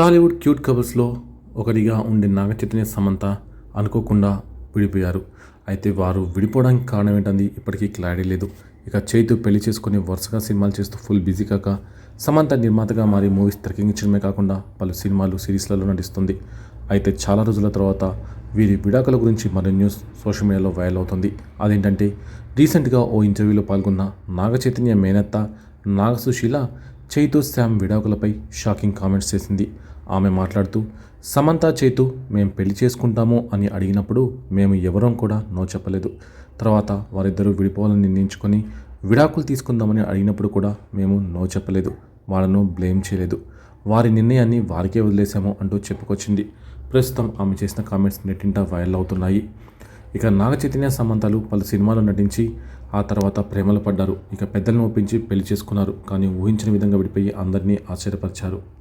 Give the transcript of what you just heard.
Tollywood cute కపుల్స్లో ఒకరిగా ఉండే నాగ చైతన్య సమంత అనుకోకుండా విడిపోయారు. అయితే వారు విడిపోవడానికి కారణం ఏంటంది? ఇప్పటికీ క్లారిటీ లేదు. ఇక చైతు పెళ్ళి చేసుకుని వరుసగా సినిమాలు చేస్తూ ఫుల్ బిజీ కాక సమంత నిర్మాతగా మారి మూవీస్ తెరకెక్కించడమే కాకుండా పలు సినిమాలు సిరీస్లలో నటిస్తుంది. అయితే చాలా రోజుల తర్వాత వీరి విడాకుల గురించి మరో న్యూస్ సోషల్ మీడియాలో వైరల్ అవుతుంది. అదేంటంటే రీసెంట్గా ఓ ఇంటర్వ్యూలో పాల్గొన్న నాగ చైతన్య మేనత్త నాగ సుశీల చైతు శామ్ విడాకులపై షాకింగ్ కామెంట్స్ చేసింది. ఆమె మాట్లాడుతూ సమంత చైతు మేము పెళ్ళి చేసుకుంటాము అని అడిగినప్పుడు మేము ఎవరం కూడా నో చెప్పలేదు. తర్వాత వారిద్దరూ విడిపోవాలని నిర్ణయించుకొని విడాకులు తీసుకుందామని అడిగినప్పుడు కూడా మేము నో చెప్పలేదు. వాళ్ళను బ్లేమ్ చేయలేదు. వారి నిర్ణయాన్ని వారికే వదిలేశాము అంటూ చెప్పుకొచ్చింది. ప్రస్తుతం ఆమె చేసిన కామెంట్స్ నెట్టింట వైరల్ అవుతున్నాయి. ఇక నాగ చైతన్య సమంతలు పలు సినిమాలు నటించి ఆ తర్వాత ప్రేమలో పడ్డారు. ఇక పెద్దలను ఒప్పించి పెళ్ళి చేసుకున్నారు. కానీ ఊహించిన విధంగా విడిపోయి అందరినీ ఆశ్చర్యపరిచారు.